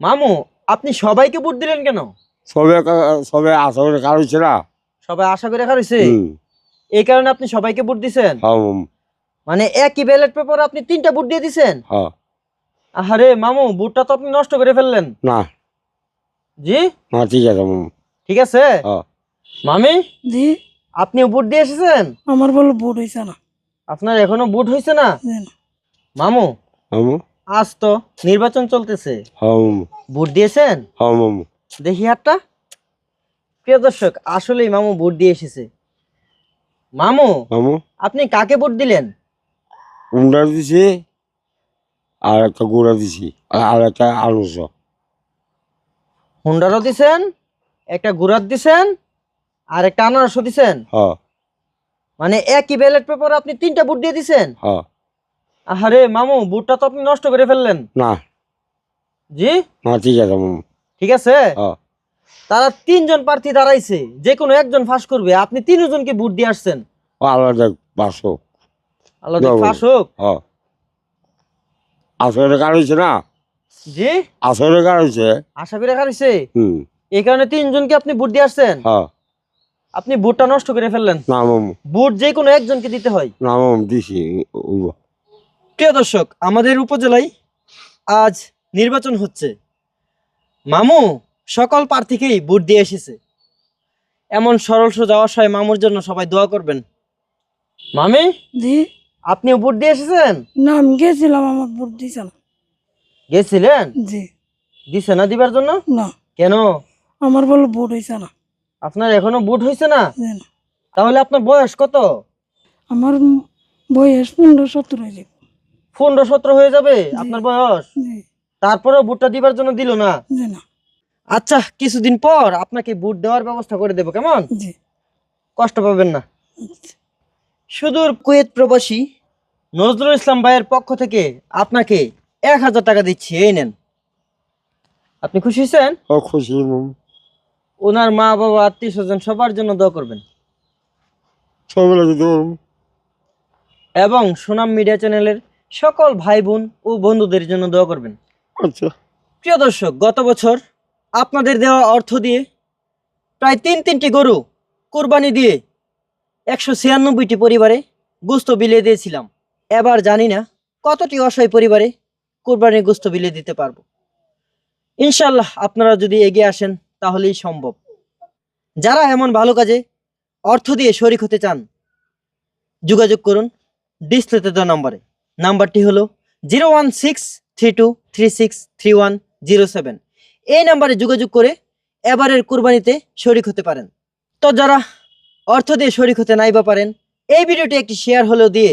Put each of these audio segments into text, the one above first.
মামু আপনি সবাইকে ভোট দিলেন কেন? সবে সবে কারোছে না? সবাই আশা করে হুম, এই কারণে আপনি সবাইকে ভোট দিছেন? হ্যাঁ মামু, মানে একই ব্যালট পেপারে আপনি তিনটা ভোট দিয়ে দিছেন? হ্যাঁ। আরে মামু ভোটটা তো আপনি নষ্ট করে ফেললেন। না। জি? না ঠিক আছে মামু। ঠিক আছে? হ্যাঁ। মামি? জি? আপনিও ভোট দিয়ে এসেছেন? আমার বলে ভোট হয়েছে না। আপনার এখনও ভোট হয়েছে না? না। মামু? মামু? আজ তো নির্বাচন চলতেছে। হ্যাঁ ভোট দিয়েছেন? হ্যাঁ মামু দেখি হাতটা। প্রিয় দর্শক আসলেই মামু ভোট দিয়ে এসেছে। মামু মামু। আপনি কাকে ভোট দিলেন? উন্ডা দিছি আর একটা গুঁড়া দিছি আর- একটা আলুস হুন্ডারও দিছেন একটা গুড়ার দিছেন আর একটা আনারসও দিছেন? হ্যাঁ। মানে একই ব্যালট পেপার আপনি তিনটা ভোট দিয়ে দিছেন? হ্যাঁ। আরে মামু ভোটটা তো আপনি নষ্ট করে ফেললেন। না। জি? না ঠিক আছে মামু। ঠিক আছে? তারা তিনজন প্রার্থী দাঁড়াইছে যে কোনো একজন ফাঁস করবে আপনি তিনজনকে ভোট দিয়ে আসছেন। আলাদা পাঁচশো আল্লাহ না, ফাঁস হোক। আসলে কারোছে না? জি? আসলে কারোছে আশা করে খারিছে হুম। এই কারণে তিনজনকে আপনি ভোট দিয়ে আসছেন? হ্যাঁ আপনি ভোটটা নষ্ট করে ফেললেন। না মামু। ভোট যে কোনো একজনকে দিতে হয়। না মামু দিছি উইব। প্রিয় দর্শক আমাদের উপজেলায় আজ নির্বাচন হচ্ছে। মামু সকল প্রার্থীকেই ভোট দিয়ে এসেছে। এমন সরল সোজা অসহায় মামুর জন্য সবাই দোয়া করবেন। মামি? জি। আপনিও ভোট দিয়ে এসেছেন? না আমি গেছিলাম আমার ভোট না। গেছিলেন? জি। দিছে না দিবার জন্য? না। কেন? আমার বলে ভোট হয়েছে না। আপনার এখনও ভোট হয়েছে না? তাহলে আপনার বয়স কত? আমার বয়স পনেরো সত্তর হয়েছে পনেরো সতেরো হয়ে যাবে আপনার বয়স? তারপরেও ভোটটা দিবার জন্য দিল না? আচ্ছা কিছুদিন পর আপনাকে বুট দেওয়ার ব্যবস্থা করে দেবো কেমন? কষ্ট পাবেন না। সুদূর কুয়েত প্রবাসী নজরুল ইসলাম ভাইয়ের পক্ষ থেকে আপনাকে এক হাজার টাকা দিচ্ছি এই নেন। আপনি খুশি হয়েছেন? ও খুশি ওনার মা বাবা আত্মীয় স্বজন সবার জন্য দোয়া করবেন। এবং সুনাম মিডিয়া চ্যানেলের সকল ভাই বোন ও বন্ধুদের জন্য দোয়া করবেন। আচ্ছা। প্রিয় দর্শক গত বছর আপনাদের দেওয়া অর্থ দিয়ে প্রায় তিন তিনটি গরু কোরবানি দিয়ে একশো ছিয়ানব্বইটি পরিবারে গুস্ত বিলিয়ে দিয়েছিলাম। এবার জানি না কতটি অসহায় পরিবারে কোরবানির গুস্ত বিলিয়ে দিতে পারব। ইনশাল্লাহ আপনারা যদি এগিয়ে আসেন তাহলেই সম্ভব। যারা এমন ভালো কাজে অর্থ দিয়ে শরিক হতে চান যোগাযোগ করুন ডিসপ্লেতে দেওয়া নাম্বারে। নাম্বারটি হলো zero one six three two three six three one zero seven. এই নাম্বারে যোগাযোগ করে এবারের কুরবানিতে শরিক হতে পারেন। তো যারা অর্থ দিয়ে শরিক হতে নাই বা পারেন, এই ভিডিওটি একটি শেয়ার হলেও দিয়ে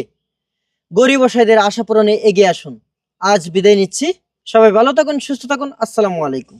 গরিব অসহায়দের আশা পূরণে এগিয়ে আসুন। আজ বিদায় নিচ্ছি। সবাই ভালো থাকুন, সুস্থ থাকুন। আসসালামু আলাইকুম।